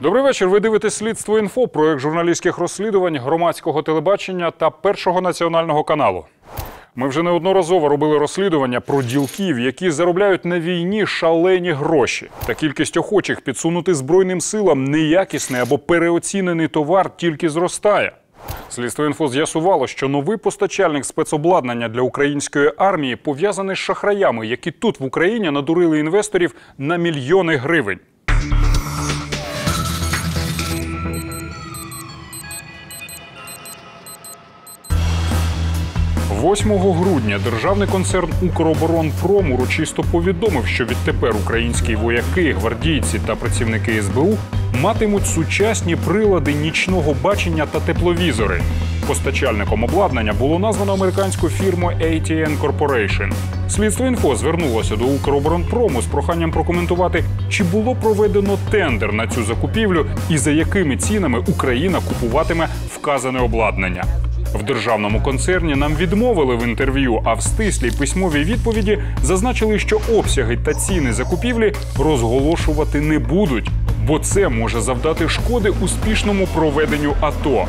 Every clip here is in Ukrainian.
Добрий вечір. Ви дивитесь слідство інфо, проект журналістських розслідувань громадського телебачення та першого національного каналу. Ми вже неодноразово робили розслідування про ділків, які заробляють на війні шалені гроші. Та кількість охочих підсунути збройним силам неякісний або переоцінений товар тільки зростає. Слідство інфо з'ясувало, що новий постачальник спецобладнання для української армії пов'язаний з шахраями, які тут в Україні надурили інвесторів на мільйони гривень. 8 грудня державний концерн Укроборонпром урочисто повідомив, що відтепер українські вояки, гвардійці та працівники СБУ матимуть сучасні прилади нічного бачення та тепловізори. Постачальником обладнання було названо американську фірму ATN Corporation. Слідство інфо звернулося до Укроборонпрому з проханням прокоментувати, чи було проведено тендер на цю закупівлю і за якими цінами Україна купуватиме вказане обладнання. В державному концерні нам відмовили в інтерв'ю, а в стислій письмовій відповіді зазначили, що обсяги та ціни закупівлі розголошувати не будуть, бо це може завдати шкоди успішному проведенню АТО.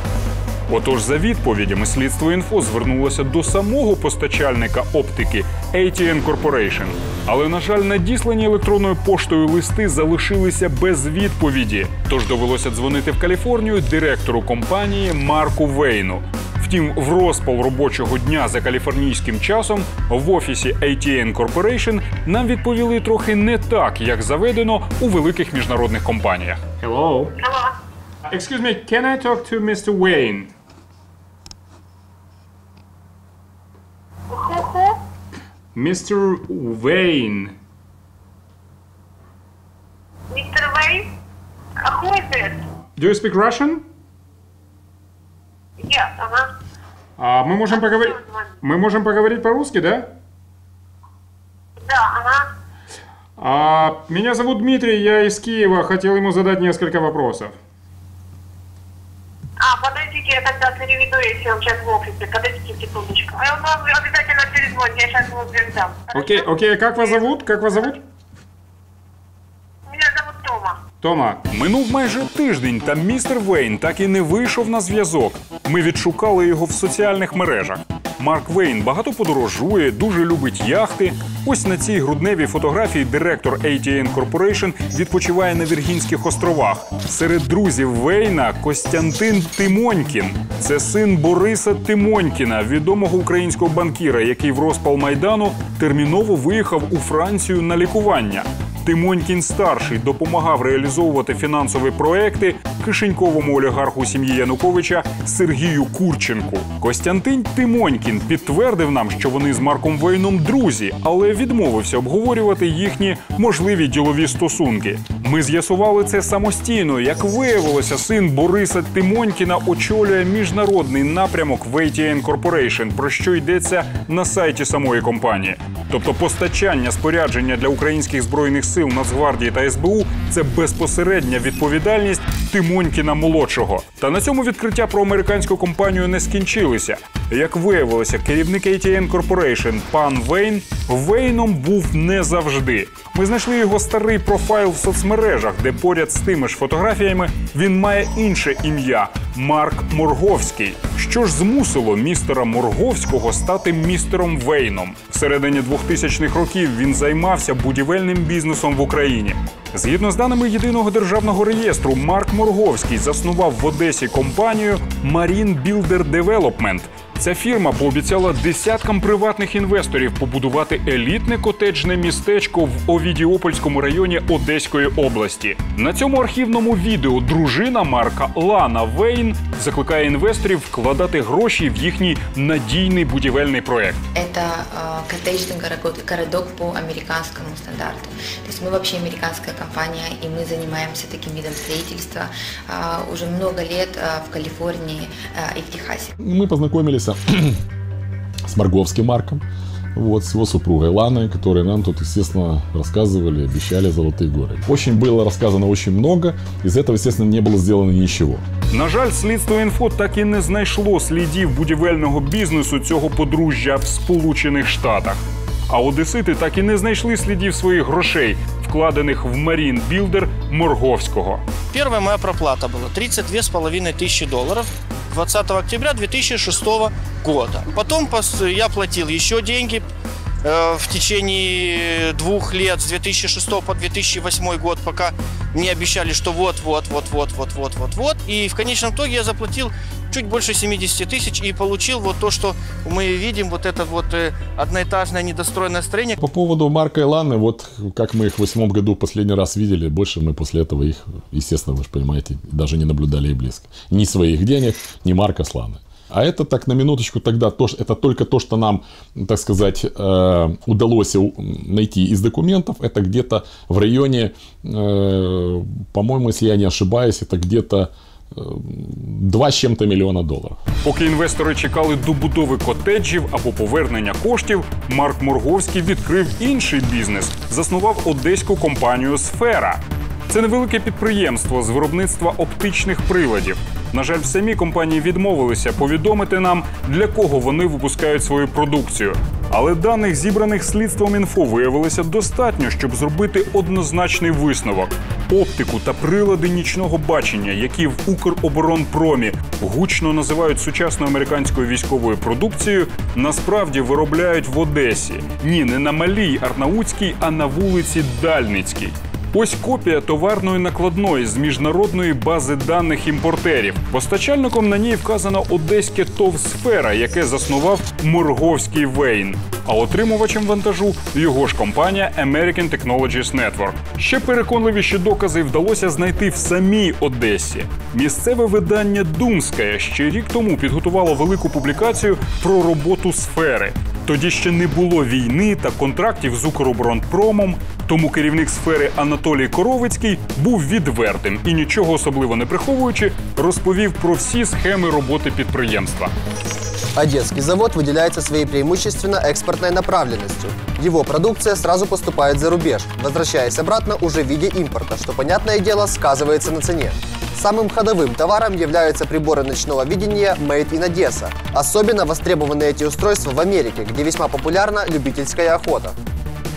Отож, за відповідями слідство інфо звернулося до самого постачальника оптики ATN Corporation. Але, на жаль, надіслані електронною поштою листи залишилися без відповіді. Тож довелося дзвонити в Каліфорнію директору компанії Марку Вейну. Втім, в розпал робочого дня за каліфорнійським часом в офісі ATN Corporation нам відповіли трохи не так, як заведено у великих міжнародних компаніях. Hello. Hello. Excuse me, can I talk to Mr. Wayne? Mr. Wayne. Mr. Wayne? Uh, who is it? Do you speak Russian? Yes, ага. А мы можем поговорить. Мы можем поговорить по-русски, да? Да, ага. А, меня зовут Дмитрий, я из Киева. Хотел ему задать несколько вопросов. А, подождите, я тогда переведу, если он сейчас в офисе. Подождите секундочку. А он вам обязательно перезвонит, я сейчас его передам. Окей, окей, как вас зовут? Как вас зовут? Тома. Минув майже тиждень, та містер Вейн так і не вийшов на зв'язок. Ми відшукали його в соціальних мережах. Марк Вейн багато подорожує, дуже любить яхти. Ось на цій грудневій фотографії директор ATN Corporation відпочиває на Віргінських островах. Серед друзів Вейна Костянтин Тимонькін. Це син Бориса Тимонькіна, відомого українського банкіра, який в розпал майдану терміново виїхав у Францію на лікування. Тимонькін старший допомагав реалізовувати фінансові проекти кишеньковому олігарху сім'ї Януковича Сергію Курченку. Костянтин Тимонькін підтвердив нам, що вони з Марком Вейном друзі, але відмовився обговорювати їхні можливі ділові стосунки. Ми з'ясували це самостійно. Як виявилося, син Бориса Тимонькіна очолює міжнародний напрямок в ATN Corporation, про що йдеться на сайті самої компанії. Тобто постачання спорядження для українських збройних сил Нацгвардії та СБУ це безпосередня відповідальність Тимонькіна молодшого. Та на цьому відкриття про американську компанію не скінчилися. Як виявилося, керівник ATN Corporation пан Вейн Вейном був не завжди. Ми знайшли його старий профайл в соцмережах, де поряд з тими ж фотографіями він має інше ім'я Марк Морговський. Що ж змусило містера Морговського стати містером Вейном? Всередині 2000-х років він займався будівельним бізнесом в Україні. Згідно з даними єдиного державного реєстру, Марк Морговський заснував в Одесі компанію Marine Builder Development. Ця фірма пообіцяла десяткам приватних інвесторів побудувати елітне котеджне містечко в Овідіопольському районі Одеської області. На цьому архівному відео дружина Марка Лана Вейн закликає інвесторів вкладати гроші в їхній надійний будівельний проект. Это э, коттеджный городок, городок по американскому стандарту. То есть мы вообще американская компания, и мы занимаемся таким видом строительства э, уже много лет э, в Калифорнии э, и в Техасе. Мы познакомились с Марговским Марком, вот, с его супругой Ланой, которые нам тут, естественно, рассказывали, обещали золотые горы. Очень было рассказано очень много, из этого, естественно, не было сделано ничего. На жаль, слідство інфо так і не знайшло слідів будівельного бізнесу цього подружжя в Сполучених Штатах. А одесити так і не знайшли слідів своїх грошей вкладених в Марін Білдер Морговського. Первая моя проплата была 32,5 тысячи долларов 20 октября 2006 года. Потом я платил еще деньги э, в течение двух лет, с 2006 по 2008 год, пока мне обещали, что вот-вот-вот-вот-вот-вот-вот-вот. И в конечном итоге я заплатил чуть больше 70 тысяч и получил вот то, что мы видим, вот это вот э, одноэтажное недостроенное строение. По поводу Марка и Ланы, вот как мы их в восьмом году последний раз видели, больше мы после этого их, естественно, вы же понимаете, даже не наблюдали и близко. Ни своих денег, ни Марка с Ланы. А это так на минуточку тогда, то, это только то, что нам, так сказать, э, удалось найти из документов, это где-то в районе, э, по-моему, если я не ошибаюсь, это где-то 2 с чем-то миллиона долларов. Поки інвестори чекали добудови котеджів або повернення коштів, Марк Морговський відкрив інший бізнес, заснував одеську компанію Сфера. Це невелике підприємство з виробництва оптичних приладів. На жаль, в самій компанії відмовилися повідомити нам, для кого вони випускають свою продукцію. Але даних, зібраних слідством інфо, виявилося достатньо, щоб зробити однозначний висновок. Оптику та прилади нічного бачення, які в Укроборонпромі гучно називають сучасною американською військовою продукцією, насправді виробляють в Одесі. Ні, не на малій Арнаутській, а на вулиці Дальницькій. Ось копія товарної накладної з міжнародної бази даних імпортерів. Постачальником на ній вказано одеське ТОВ «Сфера», яке заснував Морговський Вейн. А отримувачем вантажу його ж компанія American Technologies Network. Ще переконливіші докази вдалося знайти в самій Одесі. Місцеве видання Думская ще рік тому підготувало велику публікацію про роботу сфери. Тоді ще не було війни та контрактів з Укроборонпромом, тому керівник сфери Анатолій Коровицький був відвертим і нічого особливо не приховуючи, розповів про всі схеми роботи підприємства. Одесский завод выделяется своей преимущественно экспортной направленностью. Его продукция сразу поступает за рубеж, возвращаясь обратно уже в виде импорта, что, понятное дело, сказывается на цене. Самым ходовым товаром являются приборы ночного видения Made in Odessa. Особенно востребованы эти устройства в Америке, где весьма популярна любительская охота.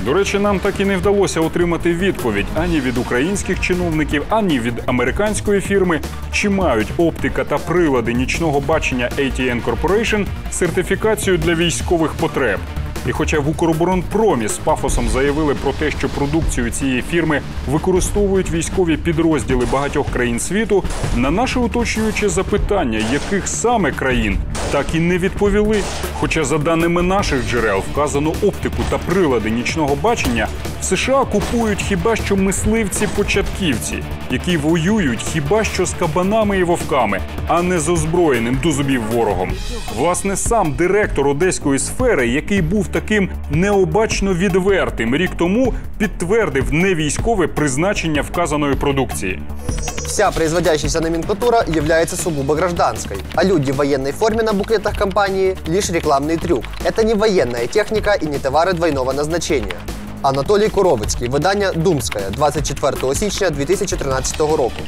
До речі, нам так і не вдалося отримати відповідь ані від українських чиновників, ані від американської фірми, чи мають оптика та прилади нічного бачення ATN Corporation сертифікацію для військових потреб. І хоча в Укроборонпромі з пафосом заявили про те, що продукцію цієї фірми використовують військові підрозділи багатьох країн світу, на наше уточнююче запитання, яких саме країн, так і не відповіли. Хоча, за даними наших джерел, вказано оптику та прилади нічного бачення США купують хіба що мисливці-початківці, які воюють хіба що з кабанами і вовками, а не з озброєним до зубів ворогом. Власне, сам директор одеської сфери, який був таким необачно відвертим рік тому, підтвердив невійськове призначення вказаної продукції. Вся производящаяся номенклатура является сугубо гражданской, а люди в военной форме на буклетах компании – лишь рекламный трюк. Это не военная техника и не товары двойного назначения. Анатолій Коровицький, видання «Думская», 24 січня 2013 року.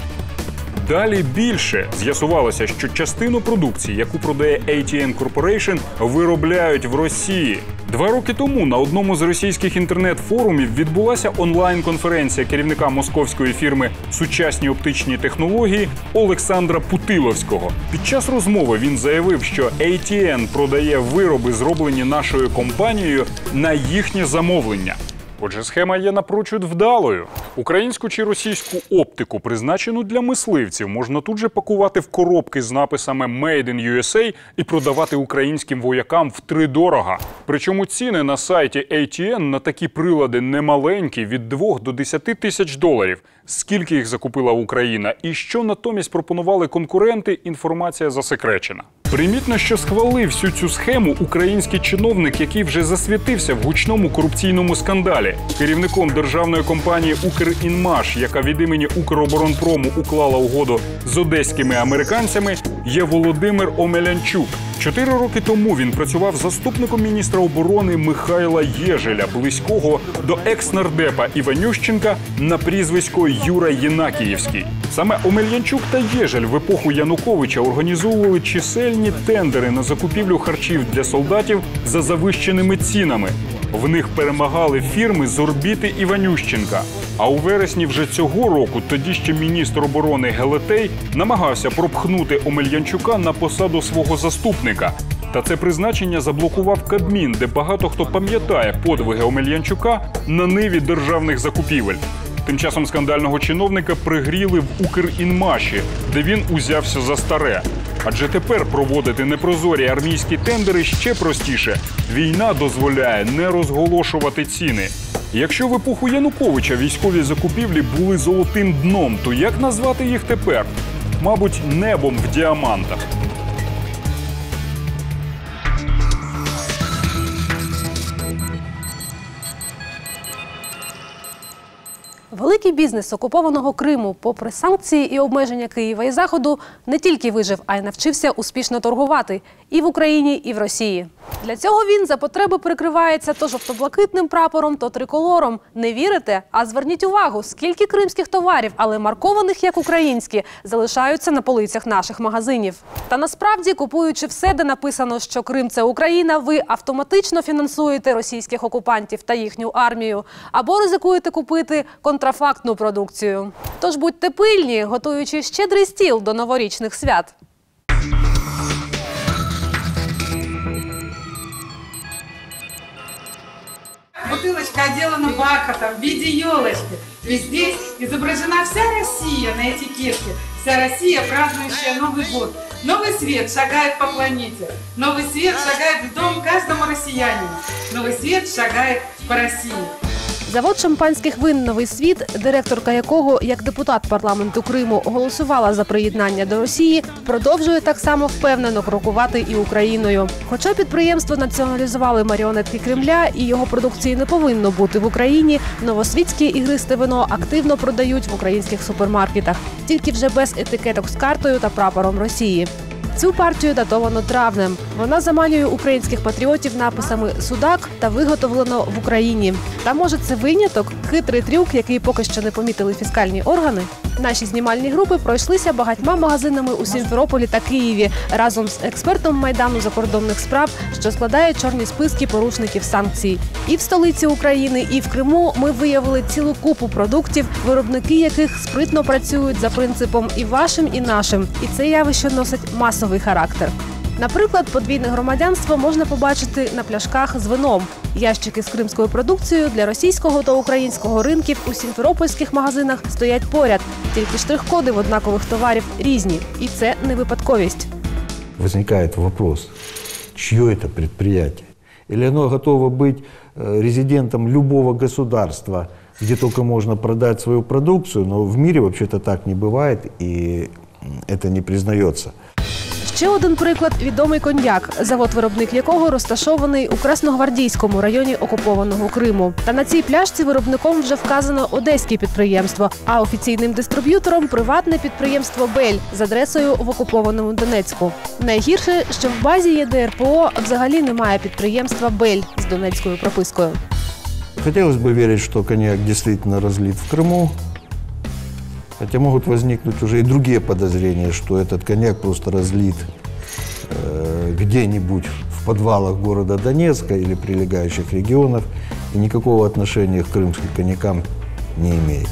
Далі більше з'ясувалося, що частину продукції, яку продає ATN Corporation, виробляють в Росії. Два роки тому на одному з російських інтернет-форумів відбулася онлайн-конференція керівника московської фірми Сучасні оптичні технології Олександра Путиловського. Під час розмови він заявив, що ATN продає вироби, зроблені нашою компанією, на їхнє замовлення. Отже, схема є напрочуд вдалою. Українську чи російську оптику, призначену для мисливців, можна тут же пакувати в коробки з написами «Made in USA» і продавати українським воякам втридорога. Причому ціни на сайті ATN на такі прилади немаленькі від 2 до 10 тисяч доларів. Скільки їх закупила Україна і що натомість пропонували конкуренти, інформація засекречена. Примітно, що схвалив всю цю схему український чиновник, який вже засвітився в гучному корупційному скандалі. Керівником державної компанії Укрінмаш, яка від імені Укроборонпрому уклала угоду з одеськими американцями, є Володимир Омелянчук. Чотири роки тому він працював заступником міністра оборони Михайла Єжеля, близького до екс-нардепа Іванющенка на прізвисько Юра Єнакіївський. Саме Омельянчук та Єжель в епоху Януковича організовували чисельні тендери на закупівлю харчів для солдатів за завищеними цінами. В них перемагали фірми з орбіти Іванющенка. А у вересні вже цього року тоді ще міністр оборони Гелетей намагався пропхнути Омельянчука на посаду свого заступника. Та це призначення заблокував Кабмін, де багато хто пам'ятає подвиги Омельянчука на ниві державних закупівель. Тим часом скандального чиновника пригріли в Укрінмаші, де він узявся за старе. Адже тепер проводити непрозорі армійські тендери ще простіше. Війна дозволяє не розголошувати ціни. Якщо в епоху Януковича військові закупівлі були золотим дном, то як назвати їх тепер? Мабуть, небом в діамантах. Великий бізнес окупованого Криму, попри санкції і обмеження Києва і Заходу, не тільки вижив, а й навчився успішно торгувати і в Україні, і в Росії. Для цього він за потреби прикривається то жовто-блакитним прапором, то триколором. Не вірите? А зверніть увагу, скільки кримських товарів, але маркованих як українські, залишаються на полицях наших магазинів. Та насправді, купуючи все, де написано, що Крим це Україна, ви автоматично фінансуєте російських окупантів та їхню армію, або ризикуєте купити контрафактну продукцію. Тож будьте пильні, готуючи щедрий стіл до новорічних свят. Бутылочка отделана бархатом в виде елочки. И здесь изображена вся Россия на этикетке. Вся Россия, празднующая Новый год. Новый свет шагает по планете. Новый свет шагает в дом каждому россиянину. Новый свет шагает по России. Завод шампанських вин Новий світ, директорка якого, як депутат парламенту Криму, голосувала за приєднання до Росії, продовжує так само впевнено крокувати і Україною. Хоча підприємство націоналізували маріонетки Кремля і його продукції не повинно бути в Україні. Новосвітське ігристе вино активно продають в українських супермаркетах, тільки вже без етикеток з картою та прапором Росії. Цю партію датовано травнем. Вона заманює українських патріотів написами Судак та виготовлено в Україні. Та може це виняток, хитрий трюк, який поки що не помітили фіскальні органи. Наші знімальні групи пройшлися багатьма магазинами у Сімферополі та Києві разом з експертом майдану закордонних справ, що складає чорні списки порушників санкцій. І в столиці України, і в Криму ми виявили цілу купу продуктів, виробники яких спритно працюють за принципом і вашим, і нашим. І це явище носить масовий характер. Наприклад, подвійне громадянство можна побачити на пляшках з вином. Ящики з кримською продукцією для російського та українського ринків у сімферопольських магазинах стоять поряд. Тільки штрих-коди в однакових товарів різні, і це не випадковість. возникает вопрос, чье это предприятие? Или оно готово быть э, резидентом любого государства, где только можно продать свою продукцию, но в мире вообще-то так не бывает, и м, это не признается. Ще один приклад відомий коньяк, завод-виробник якого розташований у Красногвардійському районі окупованого Криму. Та на цій пляшці виробником вже вказано одеське підприємство, а офіційним дистриб'ютором приватне підприємство Бель з адресою в окупованому Донецьку. Найгірше, що в базі ЄДРПО взагалі немає підприємства Бель з донецькою пропискою. Хотелось бы верить, что коньяк действительно разлит в Крыму, хотя могут возникнуть уже и другие подозрения, что этот коньяк просто разлит э, где-нибудь в подвалах города Донецка или прилегающих регионов и никакого отношения к крымским коньякам не имеет.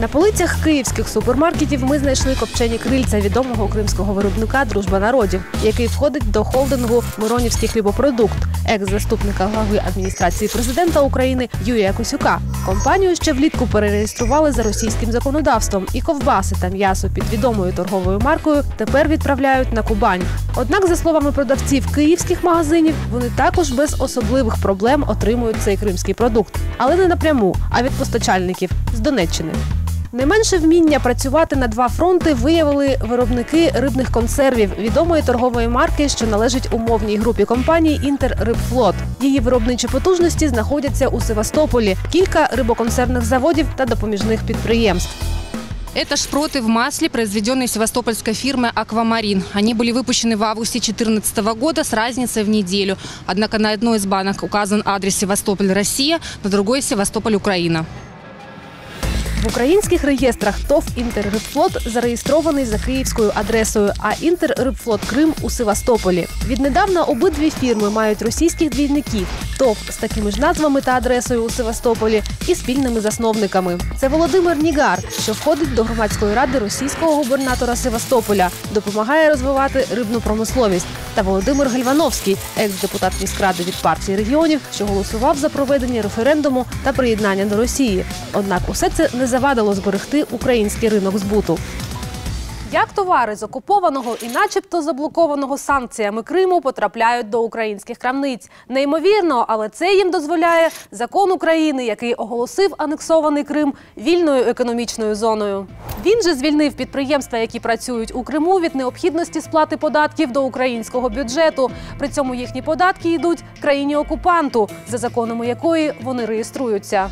На полицях київських супермаркетів ми знайшли копчені крильця відомого кримського виробника Дружба народів, який входить до холдингу Миронівський хлібопродукт, екс-заступника глави адміністрації президента України Юрія Косюка. Компанію ще влітку перереєстрували за російським законодавством, і ковбаси та м'ясо під відомою торговою маркою тепер відправляють на Кубань. Однак, за словами продавців київських магазинів, вони також без особливих проблем отримують цей кримський продукт, але не напряму, а від постачальників з Донеччини. Не менше вміння працювати на два фронти виявили виробники рибних консервів відомої торгової марки, що належить умовній групі компаній Інтеррибфлот. Її виробничі потужності знаходяться у Севастополі, кілька рибоконсервних заводів та допоміжних підприємств. Это шпроты в масле, произведенные севастопольской фирмой «Аквамарин». Они были выпущены в августе 2014 года с разницей в неделю. Однако на одной из банок указан адрес Севастополь, Россия, на другой Севастополь, Украина. В українських реєстрах ТОВ «Інтеррибфлот» зареєстрований за київською адресою, а «Інтеррибфлот Крим» у Севастополі. Віднедавна обидві фірми мають російських двійників. ТОВ з такими ж назвами та адресою у Севастополі і спільними засновниками. Це Володимир Нігар, що входить до громадської ради російського губернатора Севастополя, допомагає розвивати рибну промисловість. Та Володимир Гальвановський, екс-депутат міськради від партії регіонів, що голосував за проведення референдуму та приєднання до Росії. Однак усе це не завадило зберегти український ринок збуту. Як товари з окупованого і, начебто, заблокованого санкціями Криму потрапляють до українських крамниць? Неймовірно, але це їм дозволяє закон України, який оголосив анексований Крим вільною економічною зоною. Він же звільнив підприємства, які працюють у Криму, від необхідності сплати податків до українського бюджету. При цьому їхні податки йдуть країні окупанту, за законами якої вони реєструються.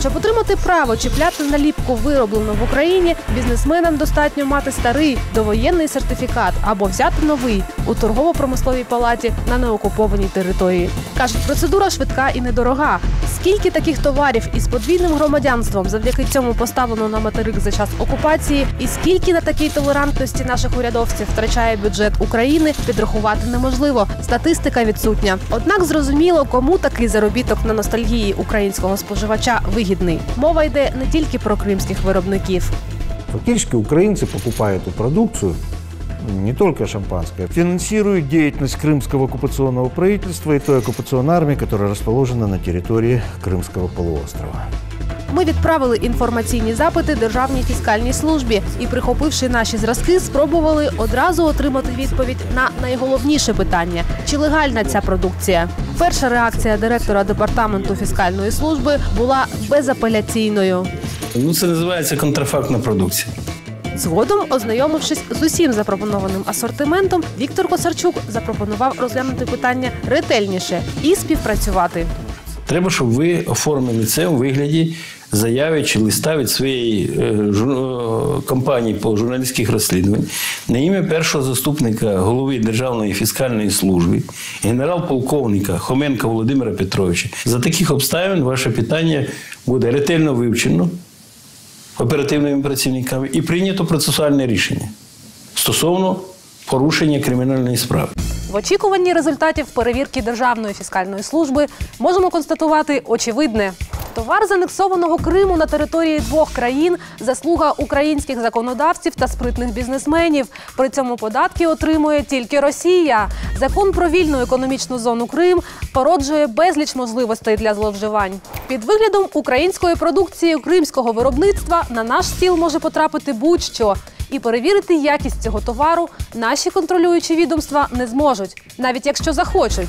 Щоб отримати право чіпляти наліпку вироблено в Україні, бізнесменам достатньо мати старий довоєнний сертифікат або взяти новий у торгово-промисловій палаті на неокупованій території. кажуть, процедура швидка і недорога. Скільки таких товарів із подвійним громадянством завдяки цьому поставлено на материк за час окупації, і скільки на такій толерантності наших урядовців втрачає бюджет України, підрахувати неможливо. Статистика відсутня. Однак зрозуміло, кому такий заробіток на ностальгії українського споживача вигідний Мова йде не тільки про кримських виробників. Фактически украинцы покупая эту продукцию, не только шампанское, финансируют деятельность крымского оккупационного правительства и той оккупационной армии, которая расположена на территории Крымского полуострова. Ми відправили інформаційні запити Державній фіскальній службі і, прихопивши наші зразки, спробували одразу отримати відповідь на найголовніше питання: чи легальна ця продукція? Перша реакція директора департаменту фіскальної служби була безапеляційною. Ну, це називається контрафактна продукція. Згодом, ознайомившись з усім запропонованим асортиментом, Віктор Косарчук запропонував розглянути питання ретельніше і співпрацювати. Треба, щоб ви оформили це у вигляді заяви чи листа від своєї е, е, компанії по журналістських розслідувань на ім'я першого заступника голови Державної фіскальної служби, генерал-полковника Хоменка Володимира Петровича. За таких обставин ваше питання буде ретельно вивчено оперативними працівниками і прийнято процесуальне рішення стосовно порушення кримінальної справи. В очікуванні результатів перевірки Державної фіскальної служби можемо констатувати очевидне. Товар з анексованого Криму на території двох країн заслуга українських законодавців та спритних бізнесменів. При цьому податки отримує тільки Росія. Закон про вільну економічну зону Крим породжує безліч можливостей для зловживань. Під виглядом української продукції кримського виробництва на наш стіл може потрапити будь-що. І перевірити якість цього товару наші контролюючі відомства не зможуть, навіть якщо захочуть.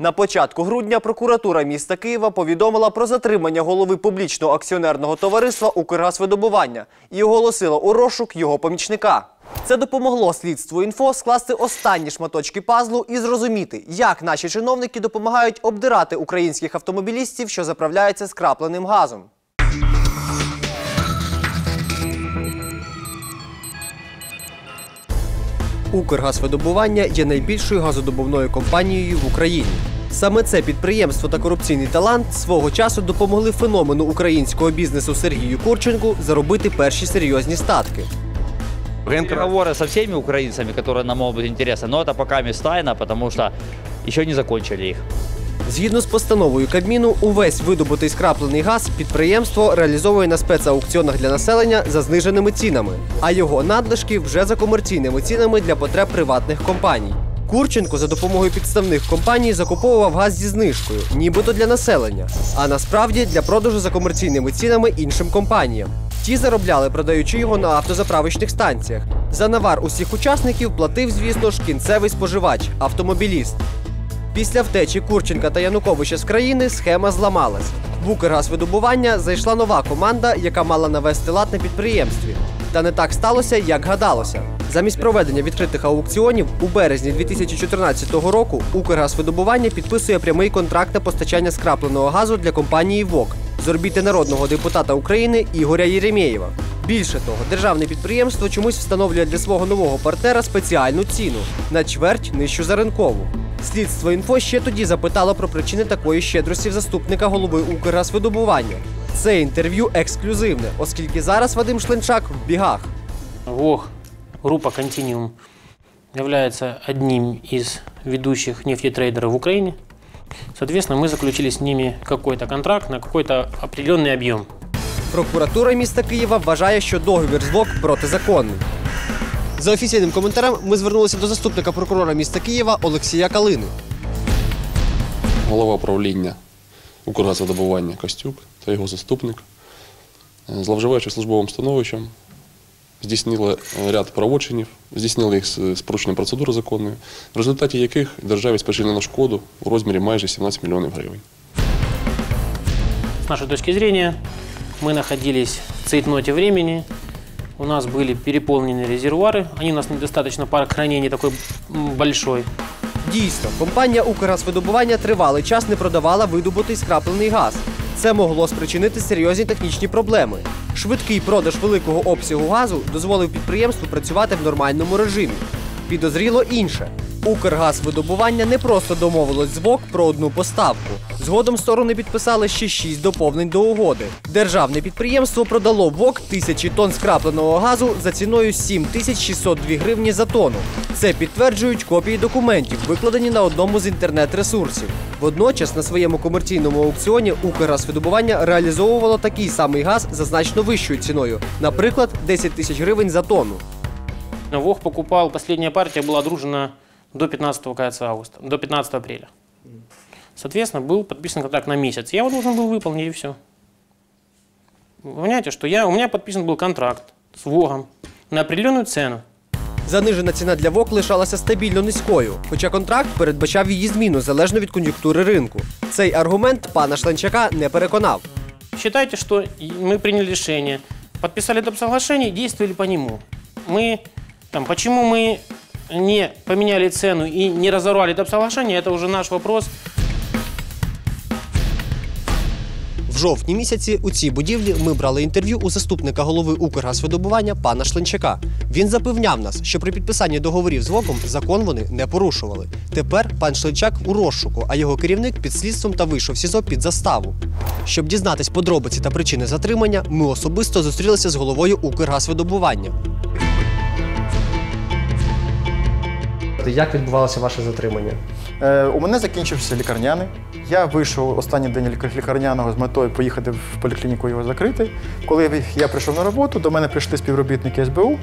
На початку грудня прокуратура міста Києва повідомила про затримання голови публічного акціонерного товариства «Укргазвидобування» і оголосила у розшук його помічника. Це допомогло слідству інфо скласти останні шматочки пазлу і зрозуміти, як наші чиновники допомагають обдирати українських автомобілістів, що заправляються скрапленим газом. Укргазвидобування є найбільшою газодобувною компанією в Україні. Саме це підприємство та корупційний талант свого часу допомогли феномену українського бізнесу Сергію Курченку заробити перші серйозні статки. Переговоры со всеми украинцами, которые нам могут быть интересны, но это пока не тайна, потому что еще не закончили их. Згідно з постановою Кабміну, увесь видобутий скраплений газ підприємство реалізовує на спецаукціонах для населення за зниженими цінами, а його надлишки вже за комерційними цінами для потреб приватних компаній. Курченко за допомогою підставних компаній закуповував газ зі знижкою, нібито для населення, а насправді для продажу за комерційними цінами іншим компаніям. Ті заробляли, продаючи його на автозаправочних станціях. За навар усіх учасників платив, звісно ж, кінцевий споживач автомобіліст. Після втечі Курченка та Януковича з країни схема зламалась. В Укргазвидобування зайшла нова команда, яка мала навести лад на підприємстві. Та не так сталося, як гадалося. Замість проведення відкритих аукціонів у березні 2014 року Укргазвидобування підписує прямий контракт на постачання скрапленого газу для компанії ВОК з орбіти народного депутата України Ігоря Єремєєва. Більше того, державне підприємство чомусь встановлює для свого нового партнера спеціальну ціну на чверть нижчу за ринкову. Слідство інфо ще тоді запитало про причини такої щедрості заступника голови Укргазвидобування. Це інтерв'ю ексклюзивне, оскільки зараз Вадим Шленчак в бігах. ВОГ, группа «Континиум» является одним из ведущих нефтетрейдеров в Украине. Соответственно, мы заключили с ними какой-то контракт на какой-то определенный объем. Прокуратура міста Києва вважає, що договір з ВОК протизаконний. За офіційним коментарем ми звернулися до заступника прокурора міста Києва Олексія Калини. голова управління Укргазвидобування Костюк та його заступник, е, зловживаючи службовим становищем, здійснили е, ряд правочинів, здійснили їх з з порушенням процедури законної, в результаті яких державі спричинено шкоду у розмірі майже 17 мільйонів гривень. С нашей точки зрения, мы находились в цейтноте времени, у нас были переполнены резервуары, они у нас недостаточно, парк хранения такой м, большой. Дійсно, компанія Укргазвидобування тривалий час не продавала видобутий скраплений газ. Це могло спричинити серйозні технічні проблеми. Швидкий продаж великого обсягу газу дозволив підприємству працювати в нормальному режимі. Підозріло інше. Укргазвидобування не просто домовилось з ВОК про одну поставку. Згодом сторони підписали ще шість доповнень до угоди. Державне підприємство продало ВОК тисячі тонн скрапленого газу за ціною 7602 гривні за тонну. Це підтверджують копії документів, викладені на одному з інтернет-ресурсів. Водночас на своєму комерційному аукціоні Укргазвидобування реалізовувало такий самий газ за значно вищою ціною, наприклад, 10 тисяч гривень за тонну. ВОГ покупал, последняя партия была дружена до 15 кажется, августа, до 15 апреля. Соответственно, был подписан контракт на месяц. Я его должен был выполнить, и все. Вы понимаете, что я, у меня подписан был контракт с ВОГом на определенную цену. Занижена ціна для ВОК лишалася стабільно низькою, хоча контракт передбачав її зміну залежно від кон'юнктури ринку. Цей аргумент пана Шланчака не переконав. Считайте, что и- мы приняли решение, подписали это соглашение и действовали по нему. Мы, там, почему мы не поменяли цену и не разорвали это соглашение, это уже наш вопрос. В жовтні місяці у цій будівлі ми брали інтерв'ю у заступника голови Укргазвидобування пана Шленчака. Він запевняв нас, що при підписанні договорів з ВОКом закон вони не порушували. Тепер пан Шленчак у розшуку, а його керівник під слідством та вийшов в СІЗО під заставу. Щоб дізнатись подробиці та причини затримання, ми особисто зустрілися з головою Укргазвидобування. Як відбувалося ваше затримання? Е, у мене закінчився лікарняний. Я вийшов останній день лікарняного з метою поїхати в поліклініку його закрити. Коли я прийшов на роботу, до мене прийшли співробітники СБУ.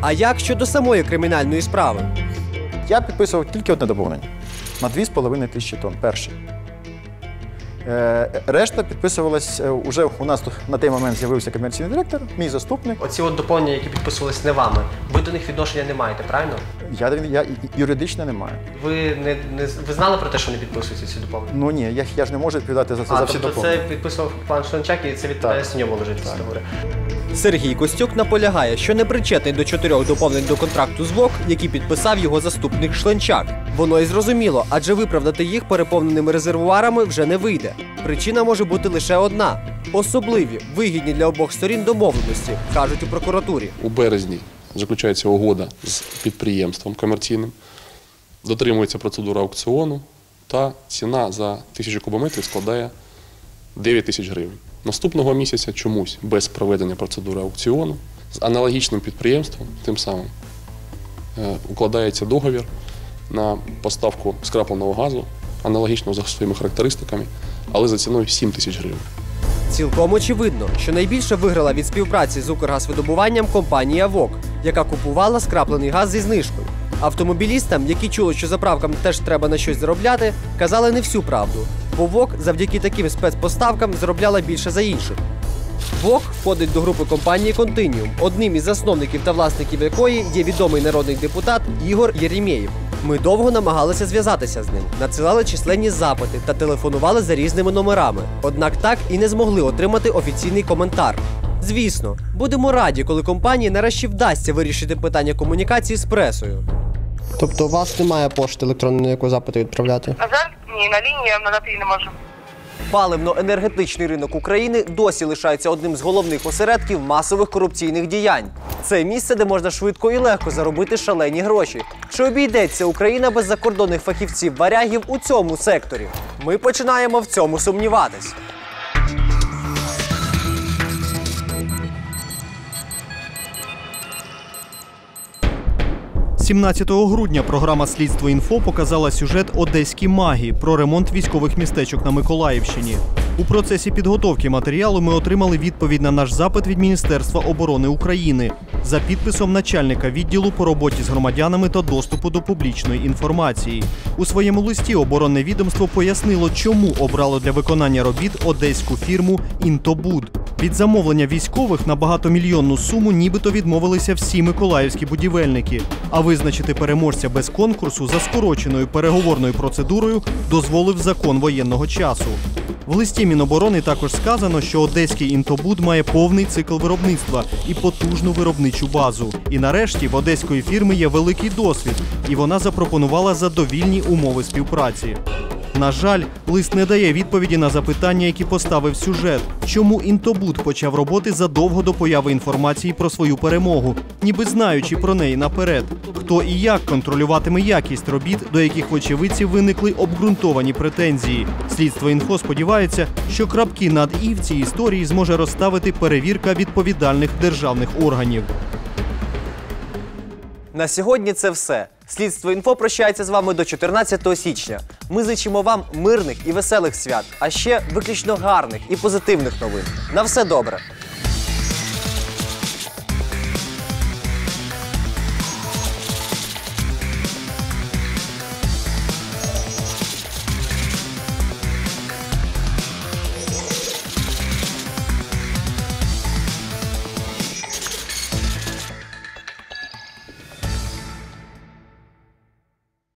А як щодо самої кримінальної справи? Я підписував тільки одне доповнення на 2,5 тисячі тонн. Перший. Е, решта підписувалась е, уже у нас тут на той момент з'явився комерційний директор, мій заступник. Оці от доповнення, які підписувались не вами, ви до них відношення не маєте, правильно? Я, я юридично не маю. Ви не, не ви знали про те, що не підписуються ці доповнення? Ну ні, я, я ж не можу відповідати за це А, за всі тобто доповнення. це підписував пан Шончак і це відповідальність в ньому лежить договори. Сергій Костюк наполягає, що не причетний до чотирьох доповнень до контракту з ВОК, які підписав його заступник Шленчак. Воно і зрозуміло, адже виправдати їх переповненими резервуарами вже не вийде. Причина може бути лише одна: особливі, вигідні для обох сторін домовленості, кажуть у прокуратурі. У березні заключається угода з підприємством комерційним, дотримується процедура аукціону, та ціна за тисячу кубометрів складає 9 тисяч гривень. Наступного місяця чомусь без проведення процедури аукціону з аналогічним підприємством, тим самим, е, укладається договір на поставку скрапленого газу, аналогічно за своїми характеристиками, але за ціною 7 тисяч гривень. Цілком очевидно, що найбільше виграла від співпраці з Укргазвидобуванням компанія ВОК, яка купувала скраплений газ зі знижкою. Автомобілістам, які чули, що заправкам теж треба на щось заробляти, казали не всю правду, бо ВОК завдяки таким спецпоставкам заробляла більше за інших. ВОК входить до групи компанії Континіум, одним із засновників та власників якої є відомий народний депутат Ігор Єремєєв. Ми довго намагалися зв'язатися з ним, надсилали численні запити та телефонували за різними номерами. Однак так і не змогли отримати офіційний коментар. Звісно, будемо раді, коли компанії нарешті вдасться вирішити питання комунікації з пресою. Тобто у вас немає пошти електронної, на яку запити відправляти? На жаль, ні, на лінії я надати її не можу. Паливно-енергетичний ринок України досі лишається одним з головних осередків масових корупційних діянь. Це місце, де можна швидко і легко заробити шалені гроші. Чи обійдеться Україна без закордонних фахівців варягів у цьому секторі? Ми починаємо в цьому сумніватись. 17 грудня програма Слідство інфо показала сюжет Одеські магі про ремонт військових містечок на Миколаївщині. У процесі підготовки матеріалу ми отримали відповідь на наш запит від Міністерства оборони України за підписом начальника відділу по роботі з громадянами та доступу до публічної інформації. У своєму листі оборонне відомство пояснило, чому обрало для виконання робіт одеську фірму Інтобуд. Від замовлення військових на багатомільйонну суму нібито відмовилися всі миколаївські будівельники. А визначити переможця без конкурсу за скороченою переговорною процедурою дозволив закон воєнного часу. В листі Міноборони також сказано, що одеський інтобуд має повний цикл виробництва і потужну виробничу базу. І нарешті в одеської фірми є великий досвід, і вона запропонувала задовільні умови співпраці. На жаль, лист не дає відповіді на запитання, які поставив сюжет. Чому Інтобуд почав роботи задовго до появи інформації про свою перемогу, ніби знаючи про неї наперед? Хто і як контролюватиме якість робіт, до яких в очевидців виникли обґрунтовані претензії? Слідство інфо сподівається, що крапки над і в цій історії зможе розставити перевірка відповідальних державних органів. На сьогодні це все. Слідство інфо прощається з вами до 14 січня. Ми зичимо вам мирних і веселих свят, а ще виключно гарних і позитивних новин. На все добре.